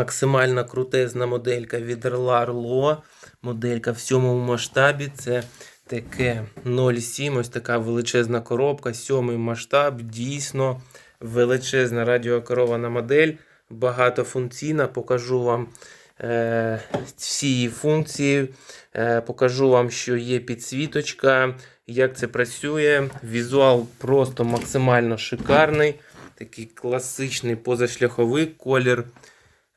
Максимально крутезна моделька від Arlo. Моделька в сьомому масштабі. Це таке 0,7, ось така величезна коробка, сьомий масштаб, дійсно величезна радіокерована модель, багатофункційна. Покажу вам е, всі її функції, е, покажу вам, що є підсвіточка, як це працює. Візуал просто максимально шикарний. Такий класичний позашляховий колір.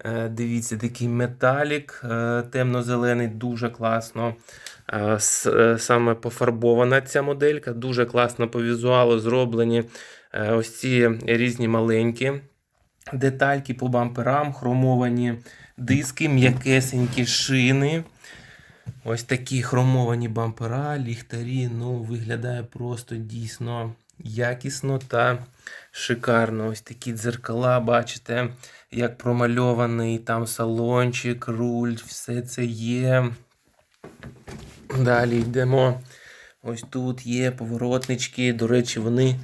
Е, Дивіться, такий металік е, темно-зелений, дуже класно. Е, Саме пофарбована ця моделька, дуже класно по візуалу зроблені ось ці різні маленькі детальки по бамперам, хромовані диски, м'якесенькі шини. Ось такі хромовані бампера, ліхтарі. Ну, виглядає просто дійсно якісно та шикарно. Ось такі дзеркала, бачите, як промальований там салончик, руль, все це є. Далі йдемо. Ось тут є поворотнички. До речі, вони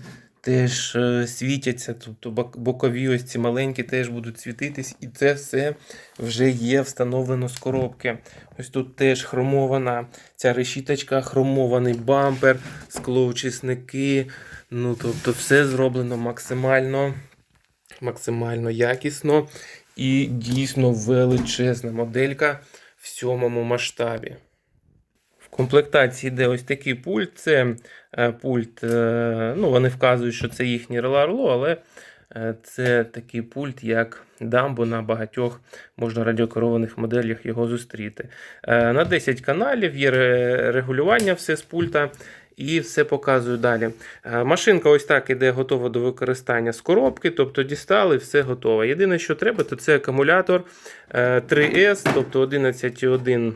теж е, світяться. Тобто бокові ось ці маленькі теж будуть світитись, і це все вже є встановлено з коробки. Ось тут теж хромована ця решіточка, хромований бампер, склоочисники. Ну, тобто, все зроблено максимально, максимально якісно і дійсно величезна моделька в сьомому масштабі. В комплектації йде ось такий пульт. Це е, пульт, е, ну вони вказують, що це їхній Relaro, але е, це такий пульт, як Дамбо на багатьох можна радіокерованих моделях його зустріти. На 10 каналів є регулювання все з пульта. І все показую далі. Е, Машинка ось так іде готова до використання з коробки, тобто дістали, все готово. Єдине, що треба, то це акумулятор е, 3S, тобто 11,1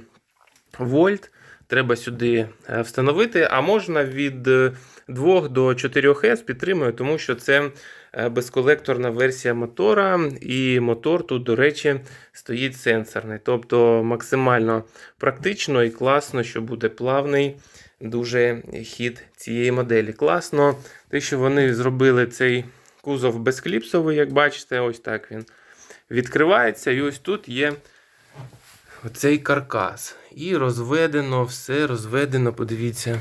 вольт. Треба сюди е, встановити, а можна від е, 2 до 4 С підтримую, тому що це е, безколекторна версія мотора, і мотор тут, до речі, стоїть сенсорний. Тобто максимально практично і класно, що буде плавний дуже хід цієї моделі. Класно, те, що вони зробили цей кузов безкліпсовий, як бачите, ось так він відкривається. І ось тут є оцей каркас. І розведено, все розведено, подивіться,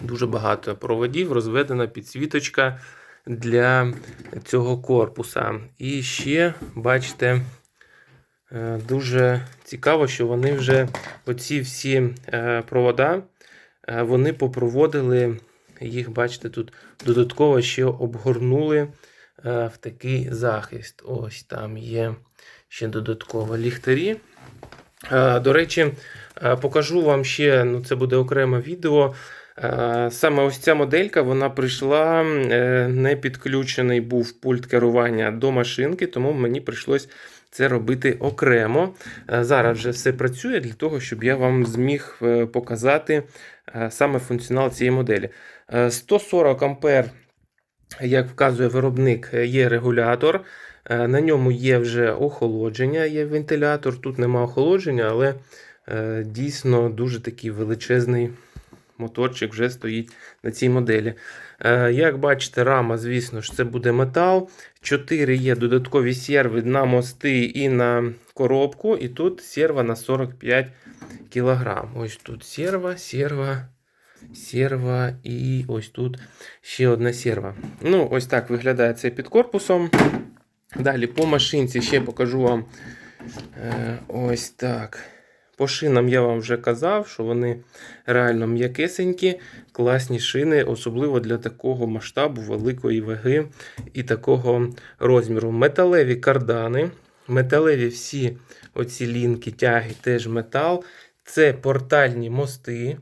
дуже багато проводів, розведена підсвіточка для цього корпуса. І ще, бачите, е, дуже цікаво, що вони вже оці всі е, провода, вони попроводили, їх, бачите, тут додатково ще обгорнули е, в такий захист. Ось там є ще додатково ліхтарі. Е, До речі, е, покажу вам ще, ну це буде окреме відео. Е, Саме ось ця моделька вона прийшла, е, не підключений був пульт керування до машинки, тому мені прийшлось це робити окремо. Е, Зараз вже все працює для того, щоб я вам зміг е, показати е, саме функціонал цієї моделі. Е, 140 ампер, як вказує виробник, е, є регулятор. Е, На ньому є вже охолодження, є вентилятор. Тут нема охолодження, але е, дійсно дуже такий величезний моторчик вже стоїть на цій моделі. Е, Як бачите, рама, звісно ж, це буде метал. 4 є додаткові серви на мости і на коробку. І тут серва на 45 кг. Ось тут серва, серва. Серва і ось тут ще одна серва. Ну, ось так виглядає це під корпусом. Далі по машинці ще покажу вам е, ось так. По шинам я вам вже казав, що вони реально м'якесенькі, класні шини, особливо для такого масштабу, великої ваги і такого розміру. Металеві кардани, металеві всі оці лінки, тяги, теж метал. Це портальні мости.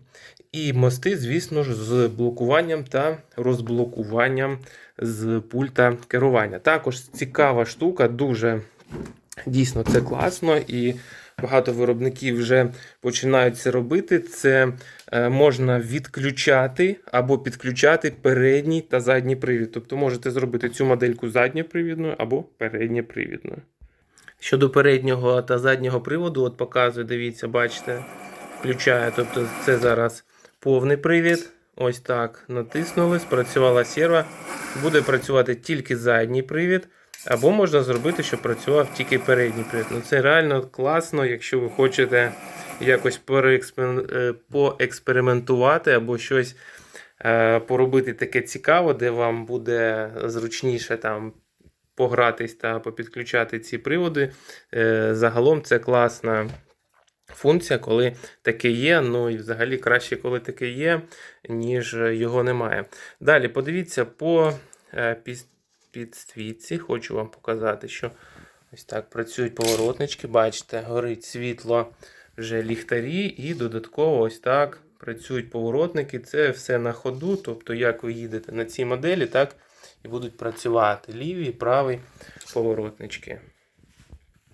І мости, звісно ж, з блокуванням та розблокуванням з пульта керування. Також цікава штука, дуже дійсно це класно, і багато виробників вже починають це робити. Це е, можна відключати або підключати передній та задній привід. Тобто можете зробити цю модельку задньопривідною або передньопривідною. Щодо переднього та заднього приводу, от показую, дивіться, бачите, включаю. Тобто це зараз повний привід. Ось так натиснули, спрацювала серва. Буде працювати тільки задній привід. Або можна зробити, щоб працював тільки передній привід. Ну, це реально класно, якщо ви хочете якось е, поекспериментувати або щось е, поробити таке цікаве, де вам буде зручніше там погратись та попідключати ці приводи. Е, Загалом це класна функція, коли таке є. Ну і взагалі краще, коли таке є, ніж його немає. Далі подивіться по підсвітці. Хочу вам показати, що ось так працюють поворотнички. Бачите, горить світло вже ліхтарі, і додатково ось так працюють поворотники. Це все на ходу. Тобто, як ви їдете на цій моделі, так і будуть працювати ліві і праві поворотнички.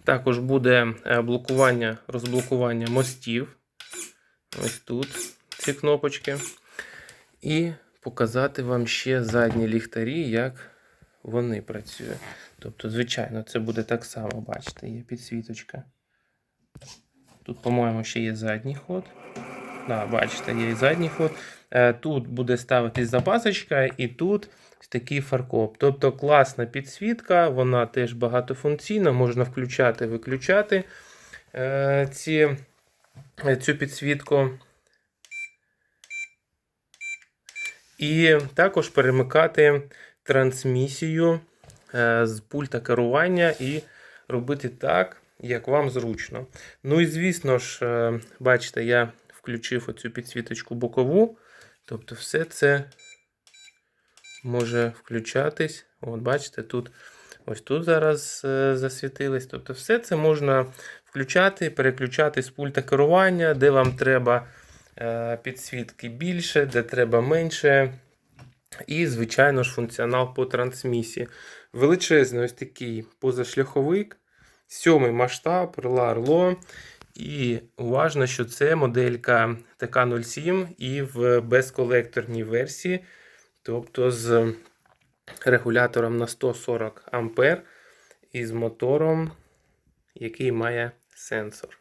Також буде е, блокування, розблокування мостів. Ось тут ці кнопочки. І показати вам ще задні ліхтарі, як вони працюють. Тобто, звичайно, це буде так само, бачите, є підсвіточка. Тут, по-моєму, ще є задній ход. Да, бачите, є і задній ход. Е, Тут буде ставитись запасочка, і тут такий фаркоп. Тобто класна підсвітка, вона теж багатофункційна, можна включати, виключати е, ці, е, цю підсвітку. І також перемикати трансмісію е, з пульта керування і робити так, як вам зручно. Ну і звісно ж, е, бачите, я включив оцю підсвіточку бокову. Тобто, все це може включатись. От, бачите, тут ось тут зараз е, засвітилось. Тобто, все це можна включати, переключати з пульта керування, де вам треба підсвітки більше, де треба менше. І, звичайно ж, функціонал по трансмісії. Величезний ось такий позашляховик, сьомий масштаб, рела Орло. І уважно, що це моделька ТК-07 і в безколекторній версії, тобто з регулятором на 140 А і з мотором, який має сенсор.